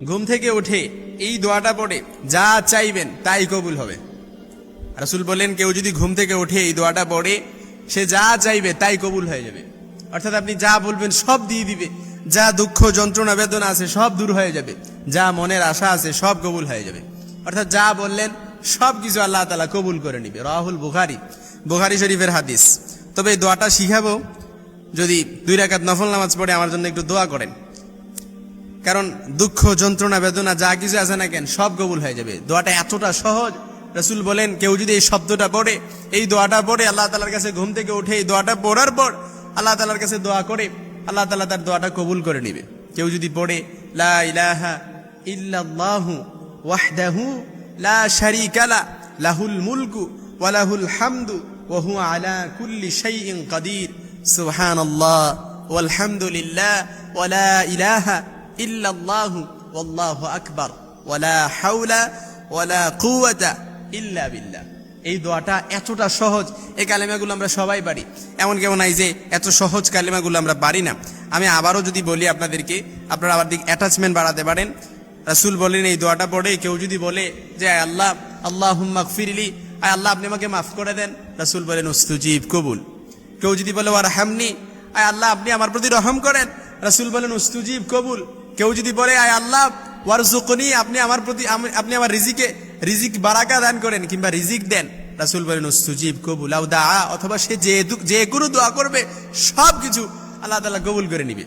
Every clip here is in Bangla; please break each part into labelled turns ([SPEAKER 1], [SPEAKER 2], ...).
[SPEAKER 1] ঘুম থেকে উঠে এই দোয়াটা পড়ে, যা চাইবেন তাই কবুল হবে। রাসুল বলেন কেউ যদি ঘুম থেকে উঠে এই দোয়াটা পড়ে, সে যা চাইবে তাই কবুল হয়ে যাবে। অর্থাৎ আপনি যা বলবেন সব দিয়ে দিবে। যা দুঃখ, যন্ত্রণা, বেদনা আছে, সব দূর হয়ে যাবে। যা মনের আশা আছে, সব কবুল হয়ে যাবে। অর্থাৎ যা বললেন, সব কিছু আল্লাহ তালা কবুল করে নিবে। রাহুল বুখারি বুখারি শরীফের হাদিস। তবে এই দোয়াটা শিখাবো, যদি দুই রাকাত নফল নামাজ পড়ে, আমার জন্য একটু দোয়া করেন। কারণ দুঃখ, যন্ত্রণা, বেদনা, যা কিছু আছে না কেন, সব কবুল হয়ে যাবে। দোয়াটা এতটা সহজ। রসুল বলেন, কেউ যদি এই শব্দটা পড়ে, এই দোয়াটা পড়ে, আল্লাহ তালার কাছে ঘুম থেকে উঠে এই দোয়াটা পড়ার পর আল্লাহ তালার কাছে দোয়া করে, আল্লাহ তালা তার দোয়াটা কবুল করে নিবে। কেউ যদি পড়ে, লা ইলাহা লা লাহুল মুলকু হামদু আলা কুল্লি ইল্লাল্লাহু ওয়াল্লাহু আকবার, ওয়ালা হাওলা ওয়ালা কুওয়াতা ইল্লা বিল্লাহ। এই দোয়াটা এতটা সহজ, এই কালেমাগুলো আমরা সবাই পারি। এমন কেমন নাই যে এত সহজ কালেমাগুলো আমরা পারি না। আমি আবারও যদি বলি আপনাদেরকে, আপনারা আবার দিক অ্যাটাচমেন্ট বাড়াতে পারেন। রাসুল বলেন এই দোয়াটা পড়ে, কেউ যদি বলে যে আল্লাহ আল্লাহ হুম্মাকফিরলি আয় আল্লাহ, আপনি আমাকে মাফ করে দেন। রাসুল বলেন, উস্তুজিব, কবুল। কেউ যদি বলে ওয়ার হামনি আয় আল্লাহ, আপনি আমার প্রতি রহম করেন। রাসুল বলেন, উস্তুজিব, কবুল। কেউ যদি বলে, আয় আল্লাহ ওয়ারজুকনি আপনি আমার প্রতি আপনি আমার রিজিকে, রিজিক বারাকা দান করেন কিংবা রিজিক দেন। রাসুল বলেন সুজীব কবুল আউদা অথবা সে যে যে কোনো দোয়া করবে, সব কিছু আল্লাহ তালা কবুল করে নিবে।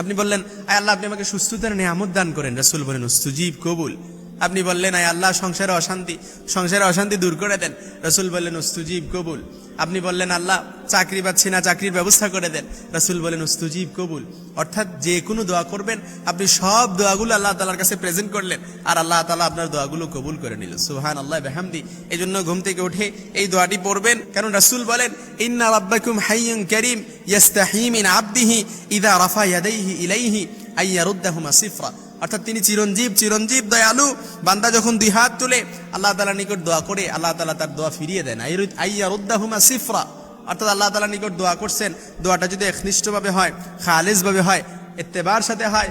[SPEAKER 1] আপনি বললেন, আয় আল্লাহ, আপনি আমাকে সুস্থতার নিয়ামত দান করেন। রাসুল বলেন সুজীব কবুল। আপনি বললেন, আয় আল্লাহ, সংসারে অশান্তি সংসারে অশান্তি দূর করে দেন। রসুল বললেন, উস্তুজিব, কবুল। আপনি বললেন, আল্লাহ, চাকরি পাচ্ছি না, চাকরির ব্যবস্থা করে দেন। রসুল বলেন উস্তুজিব, কবুল। অর্থাৎ যে কোনো দোয়া করবেন, আপনি সব দোয়াগুলো আল্লাহ তালার কাছে প্রেজেন্ট করলেন, আর আল্লাহ তালা আপনার দোয়াগুলো কবুল করে নিল। সুহান আল্লাহ বেহামদি। এই জন্য ঘুম থেকে উঠে এই দোয়াটি পড়বেন, কারণ রসুল বলেন, ইন্না রাব্বাকুম হাইয়ুন করিম, ইয়াস্তাহি ইন আবদিহি ইদা রাফা ইয়াদাইহি ইলাইহি আইয়ারুদ্দাহুমা সিফরা। অর্থাৎ তিনি চিরঞ্জীব চিরঞ্জীব, দয়ালু। বান্দা যখন দুই হাত তুলে আল্লাহ তালা নিকট দোয়া করে, আল্লাহ তালা তার দোয়া ফিরিয়ে দেন আইয়ারুদ্দাহুমা সিফরা। অর্থাৎ আল্লাহ তালা নিকট দোয়া করছেন। দোয়াটা যদি একনিষ্ঠভাবে হয়, খালেজভাবে হয়, এত্তেবার সাথে হয়।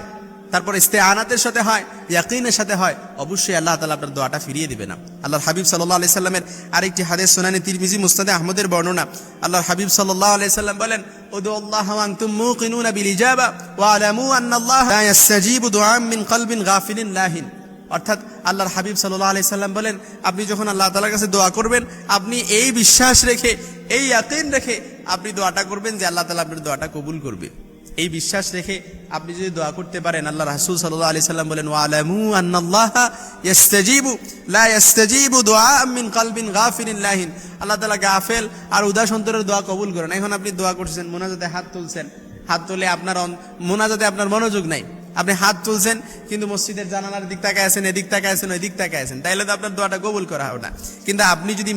[SPEAKER 1] তারপর ইস্তে আনাতের সাথে হয়, ইয়াকিনের সাথে হয়, অবশ্যই আল্লাহ তালা আপনার দোয়াটা ফিরিয়ে দিবে না। আল্লাহ হাবিব সাল্লাহ আলি সাল্লামের আরেকটি হাদিস সোনানি তিরমিজি, মুস্তাদে আহমদের বর্ণনা। আল্লাহ হাবিব সাল্লাহ আলি সাল্লাম বলেন ওদু আল্লাহ আনতুম মুকিনুনা বিল ইজাবা ওয়া আলামু আন্না আল্লাহ লা ইয়াসতাজিবু দুআম মিন কলবিন গাফিলিন লাহিন। অর্থাৎ আল্লাহর হাবিব সাল্লাহ আলি সাল্লাম বলেন, আপনি যখন আল্লাহ তালার কাছে দোয়া করবেন, আপনি এই বিশ্বাস রেখে, এই ইয়াকিন রেখে আপনি দোয়াটা করবেন যে আল্লাহ তালা আপনার দোয়াটা কবুল করবে। এই বিশ্বাস রেখে আপনি যদি দোয়া করতে পারেন, আল্লাহ রাসুল সাল্লাহ আলি সাল্লাম বলেন, ওয়ালামু আন্নাল্লাহা ইস্তাজিবু লা ইস্তাজিবু দুআ মিন কলবিন গাফিলিন লাহিন। আল্লাহ তাআলা গাফেল আর উদাস অন্তরের দোয়া কবুল করেন। এখন আপনি দোয়া করছেন, মোনাজাতে হাত তুলছেন। হাত তুলে আপনার মোনাজাতে আপনার মনোযোগ নাই। আপনি হাত তুলছেন, কিন্তু মসজিদের জানালার দিক তাকায় আছেন, এদিক তাকায় আছেন, ওই দিক তাকায় আছেন। তাইলে তো আপনার দোয়াটা কবুল করা হবে না। কিন্তু আপনি যদি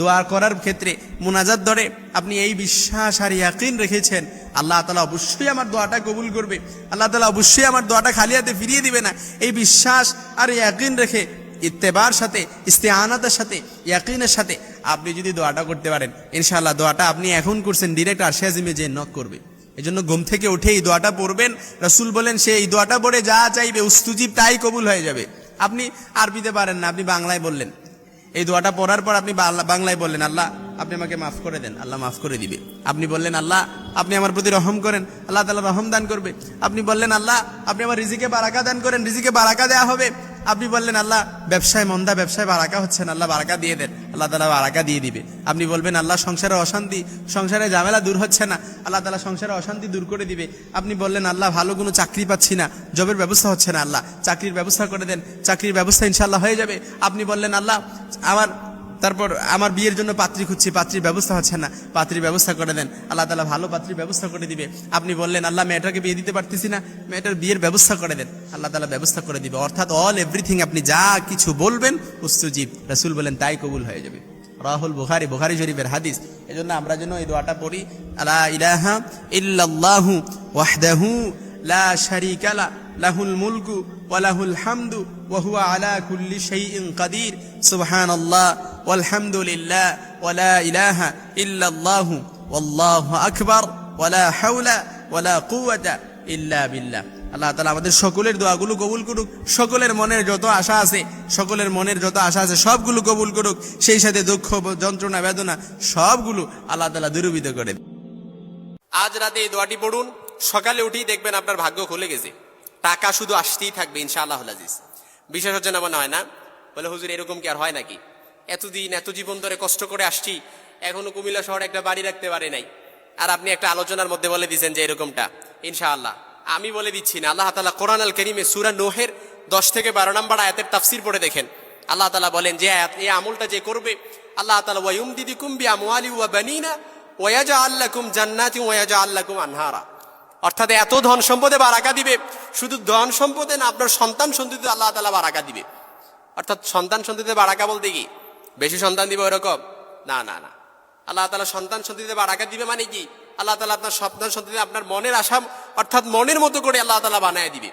[SPEAKER 1] দোয়া করার ক্ষেত্রে মোনাজাত ধরে আপনি এই বিশ্বাস আর ইয়াকিন রেখেছেন, আল্লাহ তালা অবশ্যই আমার দোয়াটা কবুল করবে। আল্লাহ তালা অবশ্যই আমার দোয়াটা খালি হাতে ফিরিয়ে দিবে না। এই বিশ্বাস আর ইয়াকিন রেখে ইত্তেবার সাথে ইস্তেআনাতের সাথে, ইয়াকিনের সাথে আপনি যদি দোয়াটা করতে পারেন, ইনশাআল্লাহ দোয়াটা আপনি এখন করছেন ডিরেক্ট আর আরশিয়াজিমে যে নক করবে। এই জন্য ঘুম থেকে উঠে এই দোয়াটা পড়বেন। রসুল বলেন, সে এই দোয়াটা পড়ে যা চাইবে, উস্তুজিব তাই কবুল হয়ে যাবে। আপনি আরবিতে পারেন না, আপনি বাংলায় বললেন। এই দোয়াটা পড়ার পর আপনি বাংলায় বললেন, আল্লাহ, আপনি আমাকে মাফ করে দেন, আল্লাহ মাফ করে দিবে। আপনি বললেন, আল্লাহ, আপনি আমার প্রতি রহম করেন, আল্লাহ তালা রহম দান করবে। আপনি বললেন, আল্লাহ, আপনি আমার রিজিকে বারাকা দান করেন, রিজিকে বারাকা দেওয়া হবে। আপনি বললেন, আল্লাহ, ব্যবসায় মন্দা, ব্যবসায় বারাকা হচ্ছে না আল্লাহ বারাকা দিয়ে দেন। আল্লাহ তালা বারাকা দিয়ে দিবে। আপনি বলবেন, আল্লাহ, সংসারে অশান্তি, সংসারে ঝামেলা দূর হচ্ছে না। আল্লাহ তালা সংসারে অশান্তি দূর করে দিবে। আপনি বললেন, আল্লাহ, ভালো কোনো চাকরি পাচ্ছি না। জবের ব্যবস্থা হচ্ছে না, আল্লাহ। চাকরির ব্যবস্থা করে দেন। চাকরির ব্যবস্থা ইনশাল্লাহ হয়ে যাবে। আপনি বললেন, আল্লাহ, আমার তারপর আমার বিয়ের জন্য পাত্রী খুঁজছি, পাত্রীর ব্যবস্থা হচ্ছে না। পাত্রীর ব্যবস্থা করে দেন। আল্লাহ তালা ভালো পাত্রীর ব্যবস্থা করে দিবে। আপনি বললেন, আল্লাহ, মেয়েটাকে বিয়ে দিতে পারতেছি না। মেয়েটার বিয়ের ব্যবস্থা করে দেন। আল্লাহ তালা ব্যবস্থা করে দিবে। অর্থাৎ অল এভরিথিং আপনি যা কিছু বলবেন উস্তুজিব রাসুল বলেন, তাই কবুল হয়ে যাবে। রাহুল বুখারি বুখারি শরীফের হাদিস। এজন্য আমরা যেন এই দোয়াটা পড়ি, আলা ইলাহা ইল্লাল্লাহু ওয়াহদাহু লা শারীকা লা লাহুল মুলকু ওয়ালাহুল হামদু ওয়াহুয়া আলা কুল্লি শাইইন কাদির। সুবহান সুবহানাল্লাহ, ওয়ালহামদুলিল্লাহ ওয়ালা ইলাহা ইল্লাল্লাহু, ওয়াল্লাহু আকবার ওয়ালা হাওলা ওয়ালা কুওয়াতা ইল্লা বিল্লাহ।
[SPEAKER 2] আল্লাহ তালা আমাদের সকলের দোয়াগুলো কবুল করুক, সকলের মনের যত আশা আছে, সকলের মনের যত আশা আছে, সবগুলো কবুল করুক, সেই সাথে দুঃখ, যন্ত্রণা, বেদনা, সবগুলো আল্লাহ তালা দুরুবিত করে আজ রাতে এই দোয়াটি পড়ুন, সকালে উঠেই দেখবেন আপনার ভাগ্য খুলে গেছে। টাকা শুধু আসতেই থাকবে ইনশাআল্লাহ আজিজ। বিশ্বাস হচ্ছে না, মনে হয় না? বলে, হুজুর, এরকম কি আর হয় নাকি? এতদিন, এত জীবন ধরে কষ্ট করে আসছি, এখনও কুমিল্লা শহরে একটা বাড়ি রাখতে পারে নাই। আর আপনি একটা আলোচনার মধ্যে বলে দিচ্ছেন যে এরকমটা। ইনশাআল্লাহ। আমি বলে দিচ্ছি না, আল্লাহ তালা কোরআন আল করিমে সুরা নোহের দশ থেকে বারো নম্বর আয়াতের তাফসির পড়ে দেখেন। আল্লাহ তালা বলেন, যে আয়াত, এই আমলটা যে করবে, আল্লাহ তালা ওয়াইম দিদি কুম্বি আমওয়ালি ওয়া বানিনা ওয়াজা আল্লাকুম জান্নাতি ওয়াজা আল্লাহ কুম আনহারা। অর্থাৎ এত ধন সম্পদে বারাকা দিবে, শুধু ধন সম্পদে না, আপনার সন্তান সন্তিতে আল্লাহ তালা বারাকা দিবে। অর্থাৎ সন্তান সন্তিতে বারাকা বলতে কি? বেশি সন্তান দিবে ওরকম না না না। আল্লাহ তালা সন্তান সন্তিতে বারাকা দিবে মানে কি? আল্লাহ তালা আপনার সন্তান সন্তিতে আপনার মনের আশা অর্থাৎ মনের মতো করে আল্লাহ তালা বানায় দিবে।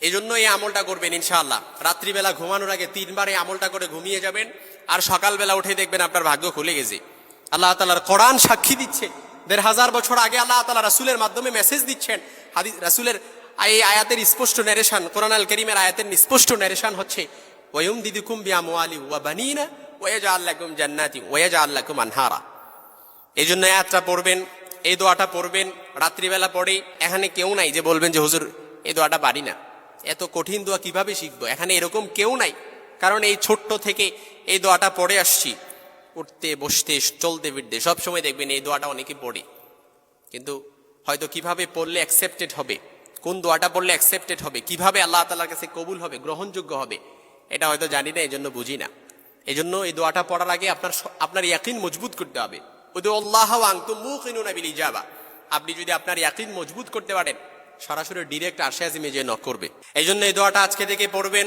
[SPEAKER 2] এই জন্য এই আমলটা করবেন ইনশাআল্লাহ। রাত্রিবেলা ঘুমানোর আগে তিনবার এই আমলটা করে ঘুমিয়ে যাবেন, আর সকালবেলা উঠে দেখবেন আপনার ভাগ্য খুলে গেছে। আল্লাহ তালার কোরআন সাক্ষী দিচ্ছে। দেড় হাজার বছর আগে আল্লাহ তালা রাসুলের মাধ্যমে মেসেজ দিচ্ছেন। হাদি রাসুলের এই আয়াতের স্পষ্ট ন্যারেশন কোরআন আল করিমের আয়াতের স্পষ্ট ন্যারেশন হচ্ছে ওয়ুম দিদি কুম্বিয়া মোয়ালি ওয়া বানিনা ওয়াজা আল্লাকুম জান্নাতি ওয়াজা আল্লাকুম আনহারা। এই জন্য আয়াতটা পড়বেন, এই দোয়াটা পড়বেন, রাত্রিবেলা পড়ে, এখানে কেউ নাই যে বলবেন যে, হুজুর, এই দোয়াটা পারি না। এত কঠিন দোয়া কীভাবে শিখব? এখানে এরকম কেউ নাই, কারণ এই ছোট্ট থেকে এই দোয়াটা পড়ে আসছি। উঠতে, বসতে, চলতে, ফিরতে সবসময় দেখবেন এই দোয়াটা অনেকে পড়ে। কিন্তু হয়তো কীভাবে পড়লে অ্যাকসেপ্টেড হবে, কোন দোয়াটা পড়লে অ্যাকসেপ্টেড হবে, কীভাবে আল্লাহ তালার কাছে কবুল হবে, গ্রহণযোগ্য হবে, এটা হয়তো জানি না এই জন্য বুঝি না। এই জন্য এই দোয়াটা পড়ার আগে আপনার আপনার ইয়াকিন মজবুত করতে হবে। ওদের আল্লাহ আংতু মুখিনুনা বিল ইজাবা। আপনি যদি আপনার ইয়াকিন মজবুত করতে পারেন, সরাসরি ডিরেক্ট আরশে আজিমে যে নক করবে। এই জন্য এই দোয়াটা আজকে থেকে পড়বেন।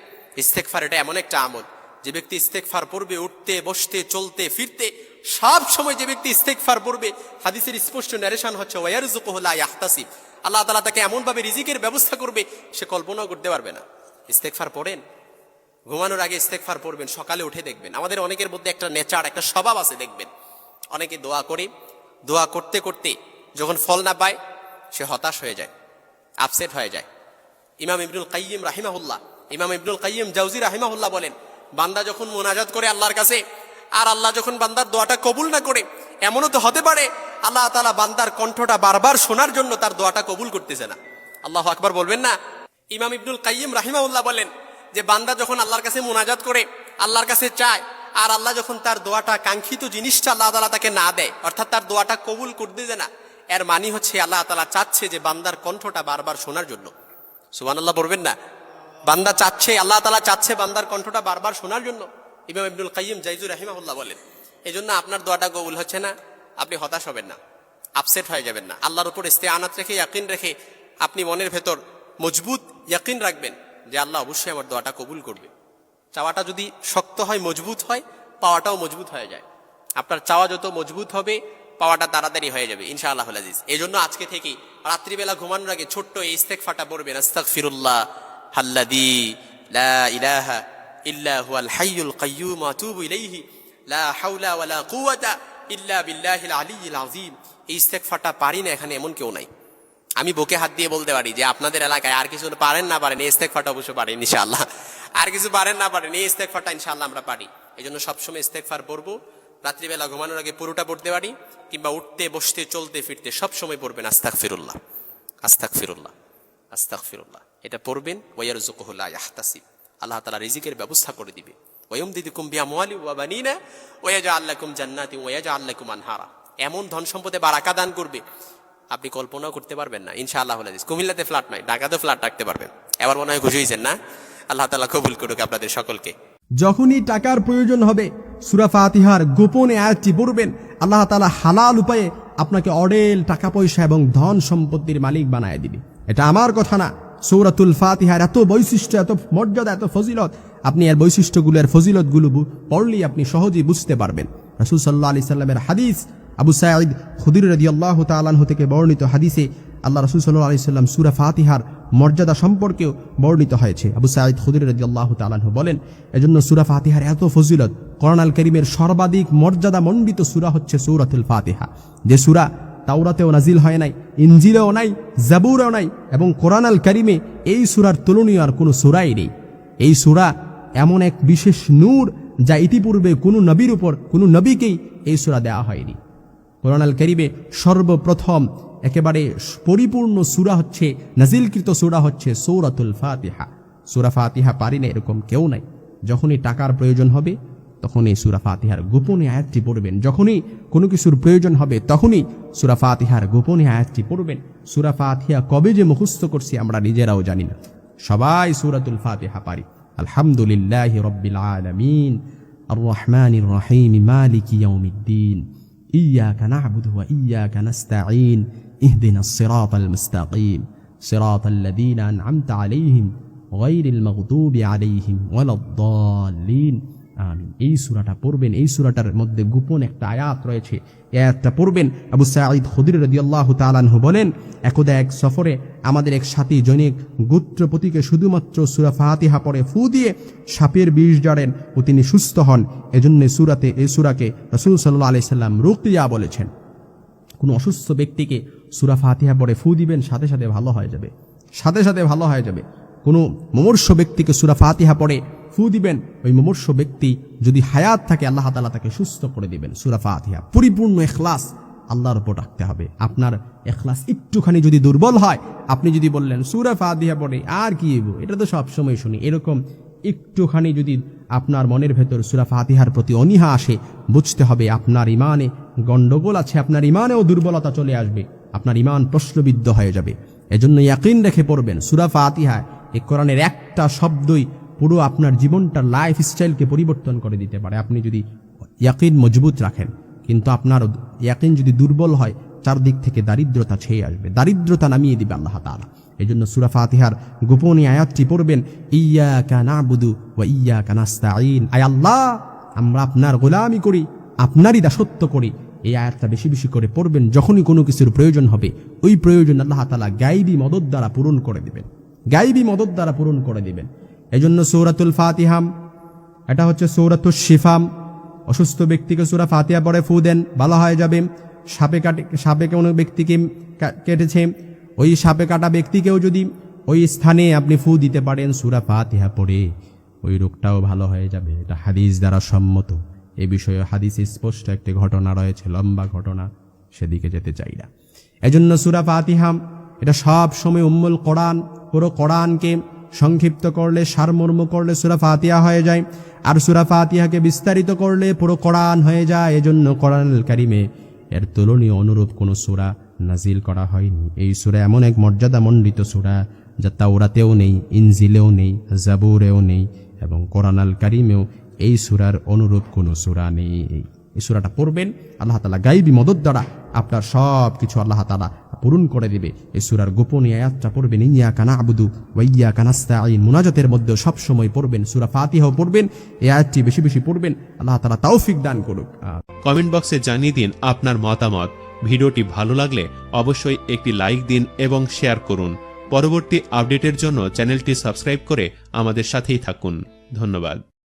[SPEAKER 2] ইস্তেকফার এটা এমন একটা আমল। যে ব্যক্তি ইস্তেকফার পড়বে, উঠতে, বসতে, চলতে, ফিরতে, সব সময় যে ব্যক্তি ইস্তেকফার পড়বে, হাদিসের স্পষ্ট ন্যারেশন হচ্ছে আল্লাহ তালা তাকে এমনভাবে রিজিকের ব্যবস্থা করবে, সে কল্পনাও করতে পারবে না। ইস্তেকফার পড়েন, ঘুমানোর আগে ইস্তেকফার পড়বেন, সকালে উঠে দেখবেন। আমাদের অনেকের মধ্যে একটা নেচার, একটা স্বভাব আছে দেখবেন। অনেকে দোয়া করে, দোয়া করতে করতে যখন ফল না পায়, সে হতাশ হয়ে যায় আপসেট হয়ে যায়। ইমাম ইবনুল কাইয়িম রাহিমাহুল্লাহ ইমাম ইবনুল কাইয়িম জাউজি রাহিমাহুল্লাহ বলেন, বান্দা যখন মোনাজাত করে আল্লাহর কাছে, আর আল্লাহ যখন বান্দার দোয়াটা কবুল না করে, এমনও তো হতে পারে, আল্লাহ তালা বান্দার কণ্ঠটা বারবার শোনার জন্য তার দোয়াটা কবুল করতেছে না। আল্লাহ আকবার বলবেন না? ইমাম ইবনুল কাইয়িম রাহিমাহুল্লাহ বলেন যে, বান্দা যখন আল্লাহর কাছে মোনাজাত করে, আল্লাহর কাছে চায়, আর আল্লাহ যখন তার দোয়াটা কাঙ্ক্ষিত জিনিসটা আল্লাহ তালা তাকে না দেয়, অর্থাৎ তার দোয়াটা কবুল করতেছে না, এর মানি হচ্ছে আল্লাহ তালা চাচ্ছে যে, বান্দার কণ্ঠটা বারবার শোনার জন্য। সুবান আল্লাহ বলবেন না? বান্দা চাচ্ছে, আল্লাহ তালা চাচ্ছে বান্দার কণ্ঠটা বারবার শোনার জন্য। ইমাম ইবনুল কাইম জাইজুর রাহিমাহুল্লাহ বলেন এই জন্য আপনার দোয়াটা কবুল হচ্ছে না, আপনি হতাশ হবেন না আপসেট হয়ে যাবেন না। আল্লাহর উপর ইস্তে আনাত রেখে, ইয়াকিন রেখে আপনি মনের ভেতর মজবুত ইয়াকিন রাখবেন যে আল্লাহ অবশ্যই আমার দোয়াটা কবুল করবে। চাওয়াটা যদি শক্ত হয়, মজবুত হয়, পাওয়াটাও মজবুত হয়ে যায়। আপনার চাওয়া যত মজবুত হবে, পাওয়াটা তাড়াতাড়ি হয়ে যাবে ইনশা আল্লাহ আজিজ। এই জন্য আজকে থেকেই রাত্রিবেলা ঘুমানোর আগে ছোট্ট এই ইস্তেক ফাটা পড়বেন আস্তাক ফিরুল্লাহ হাল্লাদি লা ইলাহা ইল্লা হুয়াল হাইয়ুল কাইয়ুম আতুবু ইলাইহি, লা হাওলা ওয়ালা কুওয়াতা ইল্লা বিল্লাহিল আলিয়্যিল আযীম। এই ইস্তেক পারি না, এখানে এমন কেউ নাই। আমি বুকে হাত দিয়ে বলতে পারি যে আপনাদের এলাকায় আর কিছু পারেন না পারেন, এই ইস্তেক ফাটা অবশ্য পারেন ইনশাআল্লাহ। আর কিছু পারেন না পারেন, এই ইস্তেক ফাটা ইনশাআল্লাহ আমরা পারি। এই জন্য সবসময় ইস্তেক ফার পড়ব, রাত্রিবেলা ঘুমানোর আগে পুরোটা পড়তে পারি, কিংবা উঠতে, বসতে, চলতে, ফিরতে সবসময় পড়বেন আস্তাক ফিরুল্লাহ আস্তাক ফিরুল্লাহ আস্তাক ফিরুল্লাহ এটা পড়বেন ওয়ার জুকহুল্লাহ ইয়াহতাসিব। আল্লাহ তালা রিজিকের ব্যবস্থা করে দিবে। ওয়ম দিদি কুম্বিয়া মোয়ালি ওয়া বানিনা ওয়াজা জান্নাতি ওয়াজা আল্লাকুম আনহারা। এমন ধন সম্পদে বারাকা দান করবে। আপনি কল্পনাও করতে পারবেন না। ইনশা আল্লাহ কুমিল্লাতে ফ্ল্যাট নয় ঢাকাতে ফ্ল্যাট রাখতে পারবেন। এবার মনে হয় খুশি হয়েছেন না? আল্লাহ তালা কবুল করুক আপনাদের সকলকে।
[SPEAKER 1] যখনই টাকার প্রয়োজন হবে, সুরা ফাতিহার গোপনে আয়াতটি পড়বেন, আল্লাহ তালা হালাল উপায়ে আপনাকে অডেল টাকা পয়সা এবং ধন সম্পত্তির মালিক বানায় দিবে। এটা আমার কথা না। সৌরাতুল ফাতিহার এত বৈশিষ্ট্য, এত মর্যাদা, এত ফজিলত। আপনি এর বৈশিষ্ট্যগুলো, এর ফজিলতগুলো পড়লেই আপনি সহজেই বুঝতে পারবেন। রাসূল সাল্লাহ আলি সাল্লামের হাদিস, আবু সাঈদ খুদির রদি আল্লাহ তালাহ থেকে বর্ণিত হাদিসে আল্লাহ রসুল সাল্লাহ আলি সাল্লাম সুরা ফাতিহার মর্যাদা সম্পর্কেও বর্ণিত হয়েছে। আবু সাঈদ খুদির রদি আল্লাহ তালাহ বলেন, এজন্য সুরা ফাতিহার এত ফজিলত করোনাল করিমের সর্বাধিক মর্যাদা মণ্ডিত সুরা হচ্ছে সৌরাতুল ফাতিহা। যে সুরা তাওরাতেও নাজিল হয় নাই ইঞ্জিলেও নাই, জাবুরেও নাই এবং কোরআন আল করিমে এই সুরার তুলনীয় আর কোনো সুরাই নেই। এই সুরা এমন এক বিশেষ নূর যা ইতিপূর্বে কোনো নবীর উপর, কোনো নবীকেই এই সুরা দেওয়া হয়নি। কোরআন আল করিমে সর্বপ্রথম একেবারে পরিপূর্ণ সুরা হচ্ছে, নাজিলকৃত সুরা হচ্ছে সৌরাতুল ফাতিহা। সুরা ফাতিহা পারি না এরকম কেউ নাই। যখনই টাকার প্রয়োজন হবে তখনই সুরা ফাতিহার গোপনে আয়াতটি পড়বেন যখনই কোনো কিছুর প্রয়োজন হবে তখনই সুরা ফাতিহার গোপনে আয়াতটি পড়বেন সুরা ফাতিহা কবে যে মুখস্থ করছি আমরা নিজেরাও জানি না সবাই সুরাতুল ফাতিহা পারি আলহামদুলিল্লাহ রব্বিল আলামিন আর রহমান রহিম মালিক ইয়াউমিদ্দিন إياك نعبد وإياك نستعين اهدنا الصراط المستقيم صراط الذين أنعمت عليهم غير المغضوب عليهم ولا الضالين আমিন। এই সুরাটা পড়বেন, এই সুরাটার মধ্যে গোপন একটা আয়াত রয়েছে। এই আয়াতটা পড়বেন, আবু সাঈদ খুদরি রাদিয়াল্লাহু তাআলা আনহু বলেন, একদা এক সফরে আমাদের এক সাথী জনিক গোত্রপতিকে শুধুমাত্র সূরা ফাতিহা পড়ে ফু দিয়ে সাপের বিষ জাড়েন ও তিনি সুস্থ হন। এজন্য সূরাতে, এই সূরাকে রাসূল সাল্লাল্লাহু আলাইহি সাল্লাম রুকিয়া বলেছেন। কোনো অসুস্থ ব্যক্তিকে সুরা ফাতিহা পড়ে ফু দিবেন, সাথে সাথে ভালো হয়ে যাবে। সাথে সাথে ভালো হয়ে যাবে। কোনো মুমূর্ষ ব্যক্তিকে সুরা ফাতিহা পড়ে ফু দিবেন, ওই মুমূর্ষ ব্যক্তি যদি হায়াত থাকে, আল্লাহ তালা তাকে সুস্থ করে দিবেন। সুরাফা আতিহা পরিপূর্ণ এখলাস আল্লাহর উপর রাখতে হবে। আপনার এখলাস একটুখানি যদি দুর্বল হয়, আপনি যদি বললেন, সুরা ফাতিহা পড়ে আর কি এবো এটা তো সবসময় শুনি। এরকম একটুখানি যদি আপনার মনের ভেতর সুরা ফাতিহার প্রতি অনীহা আসে, বুঝতে হবে আপনার ইমানে গন্ডগোল আছে, আপনার ইমানেও দুর্বলতা চলে আসবে, আপনার ইমান প্রশ্নবিদ্ধ হয়ে যাবে। এজন্য ইয়াকিন রেখে পড়বেন, সুরা ফাতিহায় এই কোরআনের একটা শব্দই পুরো আপনার জীবনটার লাইফ স্টাইলকে পরিবর্তন করে দিতে পারে। আপনি যদি ইয়াকিন মজবুত রাখেন, কিন্তু আপনার ইয়াকিন যদি দুর্বল হয়, চারদিক থেকে দারিদ্রতা ছেয়ে আসবে। দারিদ্রতা নামিয়ে দিবে আল্লাহ তালা এই জন্য সুরা ফাতিহার গোপনীয় আয়াতটি পড়বেন ইয়া কানা বুদু ও ইয়া কানাস্তাইন আয় আল্লাহ, আমরা আপনার গোলামি করি, আপনারই দাসত্ব করি। এই আয়াতটা বেশি বেশি করে পড়বেন, যখনই কোনো কিছুর প্রয়োজন হবে, ওই প্রয়োজন আল্লাহ তালা গাইবি মদত দ্বারা পূরণ করে দিবেন। গাইবি মদত দ্বারা পূরণ করে দিবেন। এই জন্য সৌরাতুল ফাতিহাম এটা হচ্ছে সৌরাতুল শিফাম। অসুস্থ ব্যক্তিকে সুরা ফাতিহা পরে ফু দেন, ভালো হয়ে যাবে। সাপে কাটে, সাপে কোনো ব্যক্তিকে কেটেছে। ওই সাপে কাটা ব্যক্তিকেও যদি ওই স্থানে আপনি ফু দিতে পারেন সুরা ফাতিহা পড়ে, ওই রোগটাও ভালো হয়ে যাবে। এটা হাদিস দ্বারা সম্মত। এ বিষয়ে হাদিসে স্পষ্ট একটি ঘটনা রয়েছে, লম্বা ঘটনা, সেদিকে যেতে চাই না। এজন্য সুরা ফাতিহাম এটা সব সময় উম্মুল কোরআন, পুরো কোরআনকে সংক্ষিপ্ত করলে, সারমর্ম করলে সুরা ফাতিয়া হয়ে যায়। আর সুরা ফাতিহাকে বিস্তারিত করলে পুরো কোরআন হয়ে যায়। এজন্য কোরআন কারিমে এর তুলনীয় অনুরূপ কোনো সুরা নাজিল করা হয়নি। এই সুরা এমন এক মর্যাদামণ্ডিত সুরা যা তাওরাতেও নেই, ইনজিলেও নেই, জাবুরেও নেই এবং কোরআন আল কারিমেও এই সুরার অনুরূপ কোনো সুরা নেই। এই সুরাটা পড়বেন, আল্লাহ তালা গাইবি মদত দ্বারা আপনার সব কিছু আল্লাহ তালা পূরণ করে দেবে। এই সুরার গোপনীয় আয়াতটা পড়বেন ইয়া কানা আবুদু ওয়াইয়া কানাস্তাইন মুনাজাতের মধ্যে সবসময় পড়বেন, সুরা ফাতিহাও পড়বেন, এই আয়াতটি বেশি বেশি পড়বেন। আল্লাহ তালা তৌফিক দান করুক।
[SPEAKER 3] কমেন্ট বক্সে জানিয়ে দিন আপনার মতামত। ভিডিওটি ভালো লাগলে অবশ্যই একটি লাইক দিন এবং শেয়ার করুন। পরবর্তী আপডেটের জন্য চ্যানেলটি সাবস্ক্রাইব করে আমাদের সাথেই থাকুন। ধন্যবাদ।